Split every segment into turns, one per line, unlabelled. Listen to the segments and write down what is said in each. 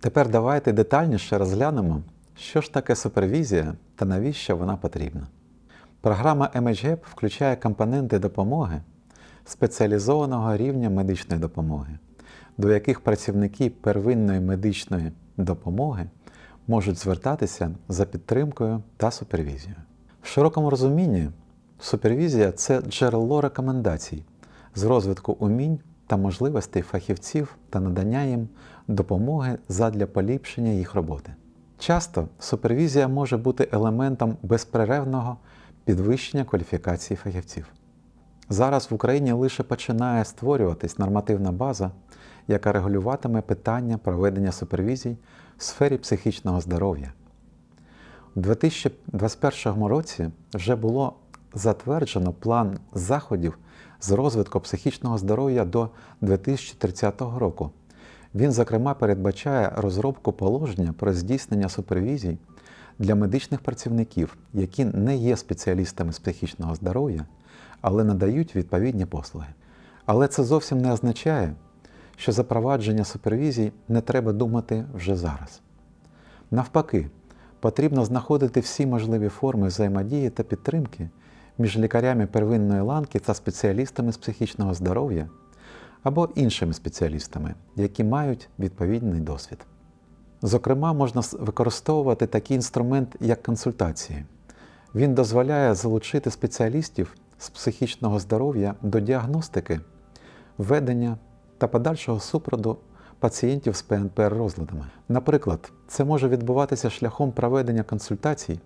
Тепер давайте детальніше розглянемо, що ж таке супервізія та навіщо вона потрібна. Програма MHGAP включає компоненти допомоги спеціалізованого рівня медичної допомоги, до яких працівники первинної медичної допомоги можуть звертатися за підтримкою та супервізією. Широкому розумінні супервізія це джерело рекомендацій з розвитку умінь та можливостей фахівців та надання їм допомоги задля поліпшення їх роботи. Часто супервізія може бути елементом безперервного підвищення кваліфікації фахівців. Зараз в Україні лише починає створюватись нормативна база, яка регулюватиме питання проведення супервізій в сфері психічного здоров'я. У 2021 році вже було затверджено план заходів з розвитку психічного здоров'я до 2030 року. Він, зокрема, передбачає розробку положення про здійснення супервізій для медичних працівників, які не є спеціалістами з психічного здоров'я, але надають відповідні послуги. Але це зовсім не означає, що запровадження супервізій не треба думати вже зараз. Навпаки, потрібно знаходити всі можливі форми взаємодії та підтримки між лікарями первинної ланки та спеціалістами з психічного здоров'я або іншими спеціалістами, які мають відповідний досвід. Зокрема, можна використовувати такий інструмент, як консультації. Він дозволяє залучити спеціалістів з психічного здоров'я до діагностики, ведення та подальшого супроводу пацієнтів з ПНПР-розладами. Наприклад, це може відбуватися шляхом проведення консультацій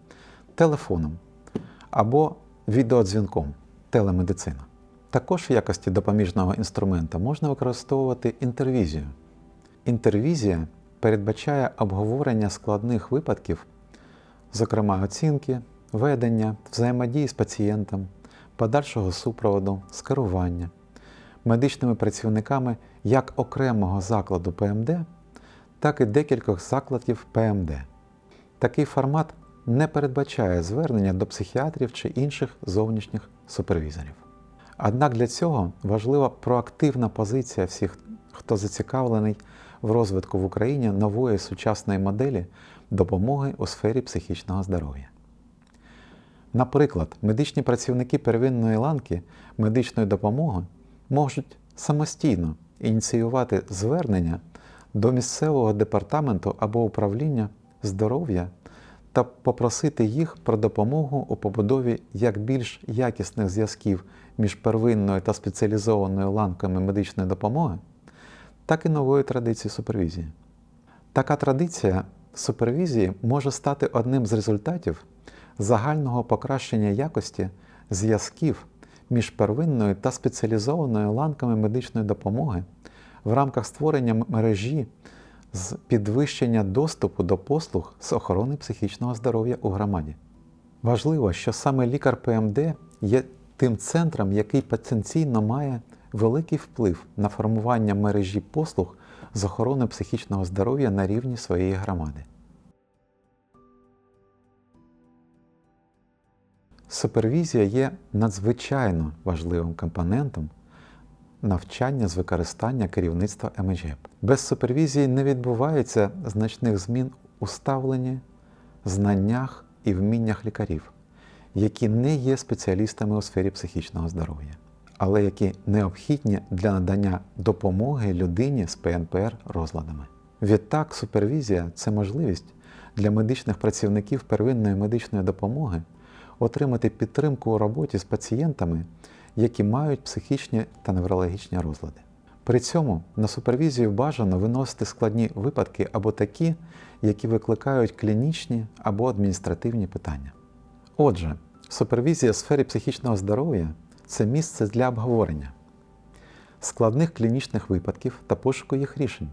телефоном або відеодзвінком телемедицина. Також в якості допоміжного інструмента можна використовувати інтервізію. Інтервізія передбачає обговорення складних випадків, зокрема оцінки, ведення, взаємодії з пацієнтом, подальшого супроводу, скерування медичними працівниками як окремого закладу ПМД, так і декількох закладів ПМД. Такий формат не передбачає звернення до психіатрів чи інших зовнішніх супервізорів. Однак для цього важлива проактивна позиція всіх, хто зацікавлений в розвитку в Україні нової сучасної моделі допомоги у сфері психічного здоров'я. Наприклад, медичні працівники первинної ланки медичної допомоги можуть самостійно ініціювати звернення до місцевого департаменту або управління здоров'я та попросити їх про допомогу у побудові як більш якісних зв'язків між первинною та спеціалізованою ланками медичної допомоги, так і нової традиції супервізії. Така традиція супервізії може стати одним з результатів загального покращення якості зв'язків між первинною та спеціалізованою ланками медичної допомоги в рамках створення мережі з підвищення доступу до послуг з охорони психічного здоров'я у громаді. Важливо, що саме лікар ПМД є тим центром, який потенційно має великий вплив на формування мережі послуг з охорони психічного здоров'я на рівні своєї громади. Супервізія є надзвичайно важливим компонентом навчання з використання керівництва МГЕП. Без супервізії не відбувається значних змін у ставленні, знаннях і вміннях лікарів, які не є спеціалістами у сфері психічного здоров'я, але які необхідні для надання допомоги людині з ПНПР розладами. Відтак, супервізія це можливість для медичних працівників первинної медичної допомоги отримати підтримку у роботі з пацієнтами, які мають психічні та неврологічні розлади. При цьому на супервізію бажано виносити складні випадки або такі, які викликають клінічні або адміністративні питання. Отже, супервізія в сфері психічного здоров'я це місце для обговорення складних клінічних випадків та пошуку їх рішень,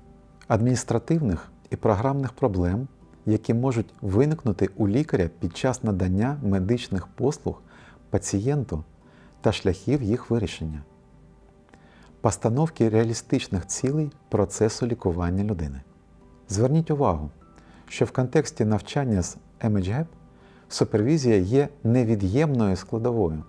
адміністративних і програмних проблем, які можуть виникнути у лікаря під час надання медичних послуг пацієнту та шляхів їх вирішення, постановки реалістичних цілей процесу лікування людини. Зверніть увагу, що в контексті навчання з MHGAP супервізія є невід'ємною складовою.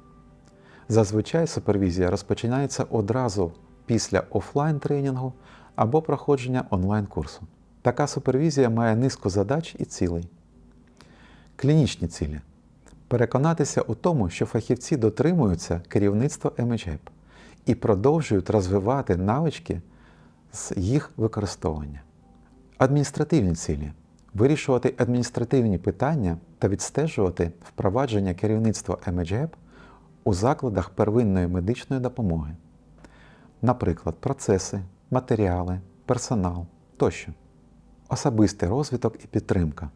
Зазвичай супервізія розпочинається одразу після офлайн тренінгу або проходження онлайн-курсу. Така супервізія має низку задач і цілей. Клінічні цілі переконатися у тому, що фахівці дотримуються керівництва MHGAP і продовжують розвивати навички з їх використовування. Адміністративні цілі вирішувати адміністративні питання та відстежувати впровадження керівництва MHGAP у закладах первинної медичної допомоги, наприклад, процеси, матеріали, персонал тощо. Особистий розвиток і підтримка.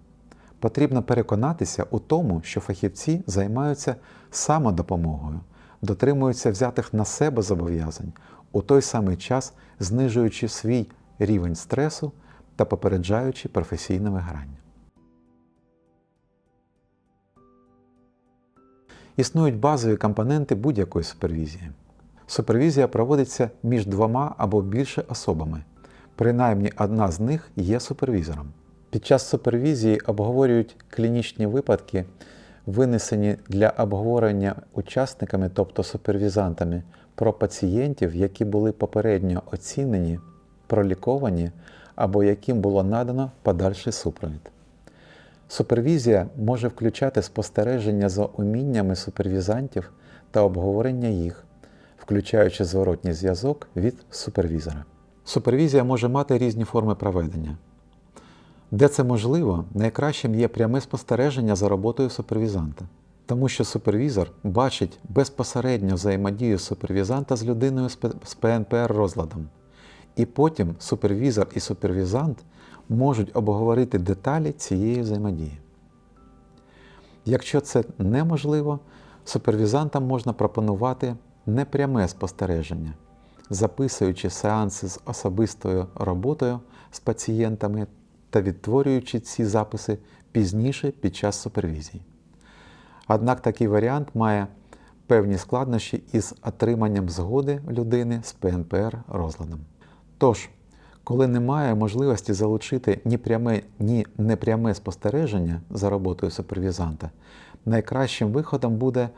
Потрібно переконатися у тому, що фахівці займаються самодопомогою, дотримуються взятих на себе зобов'язань, у той самий час знижуючи свій рівень стресу та попереджаючи професійне вигорання. Існують базові компоненти будь-якої супервізії. Супервізія проводиться між двома або більше особами. Принаймні одна з них є супервізором. Під час супервізії обговорюють клінічні випадки, винесені для обговорення учасниками, тобто супервізантами, про пацієнтів, які були попередньо оцінені, проліковані або яким було надано подальший супровід. Супервізія може включати спостереження за уміннями супервізантів та обговорення їх, включаючи зворотній зв'язок від супервізора. Супервізія може мати різні форми проведення. Де це можливо, найкращим є пряме спостереження за роботою супервізанта, тому що супервізор бачить безпосередньо взаємодію супервізанта з людиною з ПНПР розладом. І потім супервізор і супервізант можуть обговорити деталі цієї взаємодії. Якщо це неможливо, супервізантам можна пропонувати непряме спостереження, записуючи сеанси з особистою роботою з пацієнтами та відтворюючи ці записи пізніше під час супервізії. Однак такий варіант має певні складнощі із отриманням згоди людини з ПНПР розладом. Тож, коли немає можливості залучити ні пряме, ні непряме спостереження за роботою супервізанта, найкращим виходом буде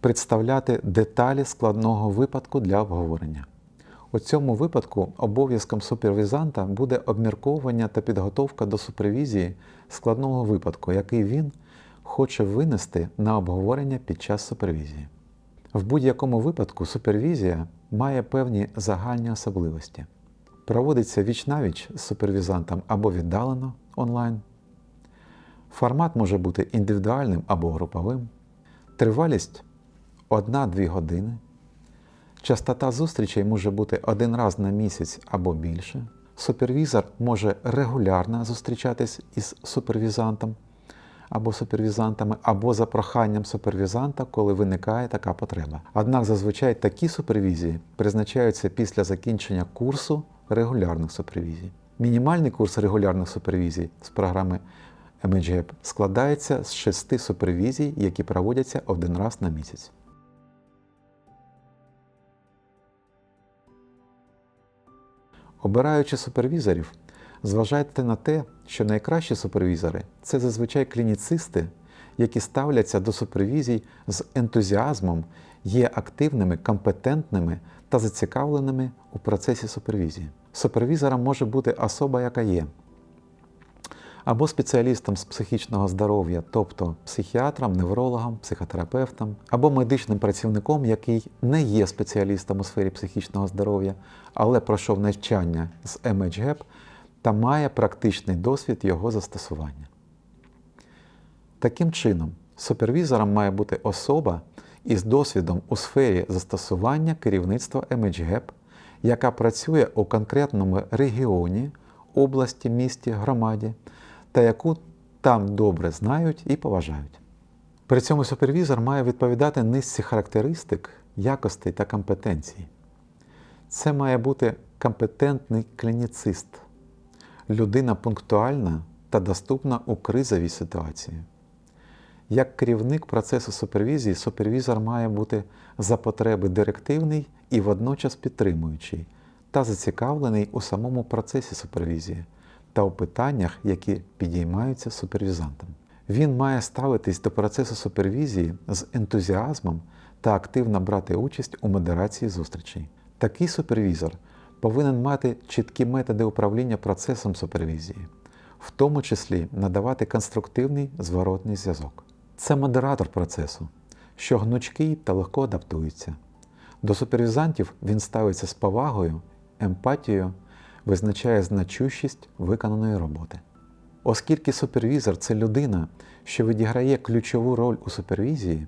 представляти деталі складного випадку для обговорення. У цьому випадку обов'язком супервізанта буде обмірковування та підготовка до супервізії складного випадку, який він хоче винести на обговорення під час супервізії. В будь-якому випадку супервізія має певні загальні особливості. Проводиться віч-навіч з супервізантом або віддалено онлайн. Формат може бути індивідуальним або груповим. Тривалість 1-2 години. Частота зустрічей може бути один раз на місяць або більше. Супервізор може регулярно зустрічатись із супервізантом або супервізантами, або за проханням супервізанта, коли виникає така потреба. Однак зазвичай такі супервізії призначаються після закінчення курсу регулярних супервізій. Мінімальний курс регулярних супервізій з програми MHGAP складається з шести супервізій, які проводяться один раз на місяць. Обираючи супервізорів, зважайте на те, що найкращі супервізори це зазвичай клініцисти, які ставляться до супервізій з ентузіазмом, є активними, компетентними та зацікавленими у процесі супервізії. Супервізором може бути особа, яка є або спеціалістом з психічного здоров'я, тобто психіатром, неврологом, психотерапевтом, або медичним працівником, який не є спеціалістом у сфері психічного здоров'я, але пройшов навчання з MHGAP та має практичний досвід його застосування. Таким чином, супервізором має бути особа із досвідом у сфері застосування керівництва MHGAP, яка працює у конкретному регіоні, області, місті, громаді та яку там добре знають і поважають. При цьому супервізор має відповідати низці характеристик, якостей та компетенцій. Це має бути компетентний клініцист, людина пунктуальна та доступна у кризовій ситуації. Як керівник процесу супервізії, супервізор має бути за потреби директивний і водночас підтримуючий та зацікавлений у самому процесі супервізії та у питаннях, які підіймаються супервізантом. Він має ставитись до процесу супервізії з ентузіазмом та активно брати участь у модерації зустрічей. Такий супервізор повинен мати чіткі методи управління процесом супервізії, в тому числі надавати конструктивний зворотний зв'язок. Це модератор процесу, що гнучкий та легко адаптується. До супервізантів він ставиться з повагою, емпатією, визначає значущість виконаної роботи. Оскільки супервізор це людина, що відіграє ключову роль у супервізії,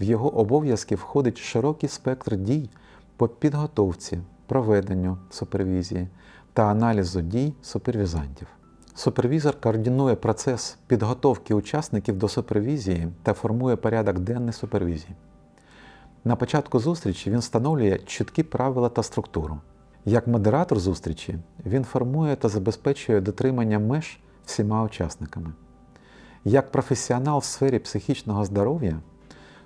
в його обов'язки входить широкий спектр дій по підготовці, проведенню супервізії та аналізу дій супервізантів. Супервізор координує процес підготовки учасників до супервізії та формує порядок денний супервізії. На початку зустрічі він встановлює чіткі правила та структуру. Як модератор зустрічі, він формує та забезпечує дотримання меж всіма учасниками. Як професіонал в сфері психічного здоров'я,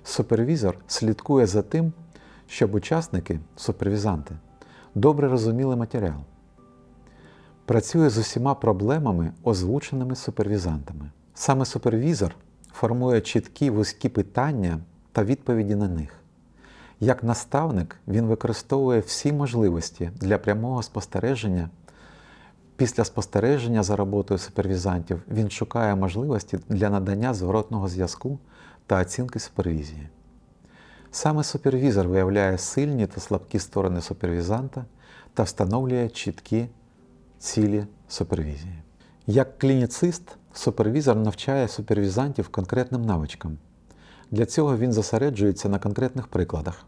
супервізор слідкує за тим, щоб учасники, супервізанти, добре розуміли матеріал. Працює з усіма проблемами, озвученими супервізантами. Саме супервізор формує чіткі вузькі питання та відповіді на них. Як наставник він використовує всі можливості для прямого спостереження. Після спостереження за роботою супервізантів він шукає можливості для надання зворотного зв'язку та оцінки супервізії. Саме супервізор виявляє сильні та слабкі сторони супервізанта та встановлює чіткі цілі супервізії. Як клініцист, супервізор навчає супервізантів конкретним навичкам. Для цього він зосереджується на конкретних прикладах.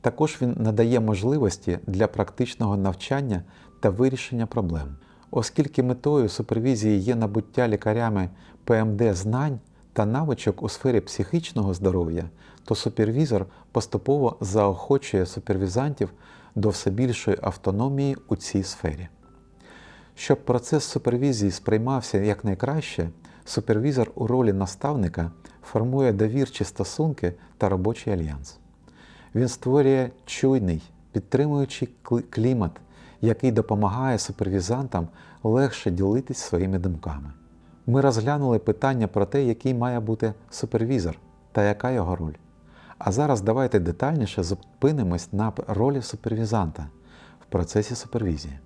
Також він надає можливості для практичного навчання та вирішення проблем. Оскільки метою супервізії є набуття лікарями ПМД знань та навичок у сфері психічного здоров'я, то супервізор поступово заохочує супервізантів до все більшої автономії у цій сфері. Щоб процес супервізії сприймався якнайкраще, супервізор у ролі наставника формує довірчі стосунки та робочий альянс. Він створює чуйний, підтримуючий клімат, який допомагає супервізантам легше ділитись своїми думками. Ми розглянули питання про те, який має бути супервізор та яка його роль. А зараз давайте детальніше зупинимось на ролі супервізанта в процесі супервізії.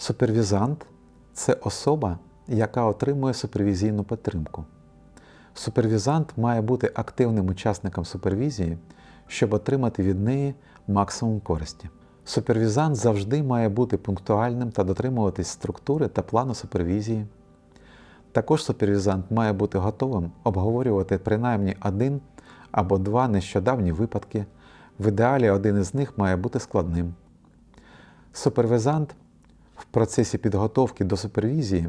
Супервізант це особа, яка отримує супервізійну підтримку. Супервізант має бути активним учасником супервізії, щоб отримати від неї максимум користі. Супервізант завжди має бути пунктуальним та дотримуватись структури та плану супервізії. Також супервізант має бути готовим обговорювати принаймні один або два нещодавні випадки. В ідеалі один із них має бути складним. Супервізант в процесі підготовки до супервізії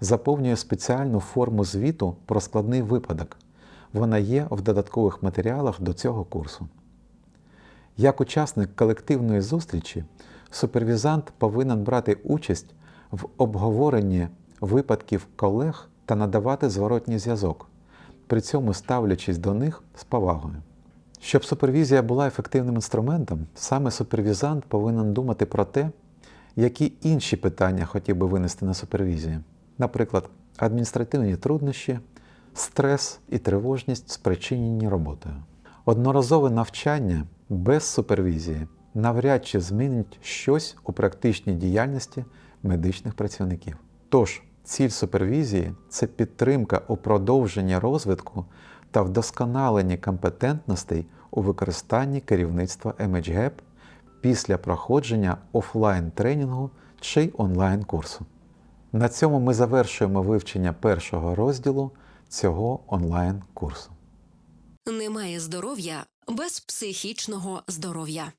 заповнює спеціальну форму звіту про складний випадок. Вона є в додаткових матеріалах до цього курсу. Як учасник колективної зустрічі, супервізант повинен брати участь в обговоренні випадків колег та надавати зворотній зв'язок, при цьому ставлячись до них з повагою. Щоб супервізія була ефективним інструментом, саме супервізант повинен думати про те, які інші питання хотів би винести на супервізію. Наприклад, адміністративні труднощі, стрес і тривожність, спричинені роботою. Одноразове навчання без супервізії навряд чи змінить щось у практичній діяльності медичних працівників. Тож, ціль супервізії це підтримка у продовженні розвитку та вдосконаленні компетентностей у використанні керівництва MHGAP після проходження офлайн тренінгу чи онлайн курсу. На цьому ми завершуємо вивчення першого розділу цього онлайн курсу.
Немає здоров'я без психічного здоров'я.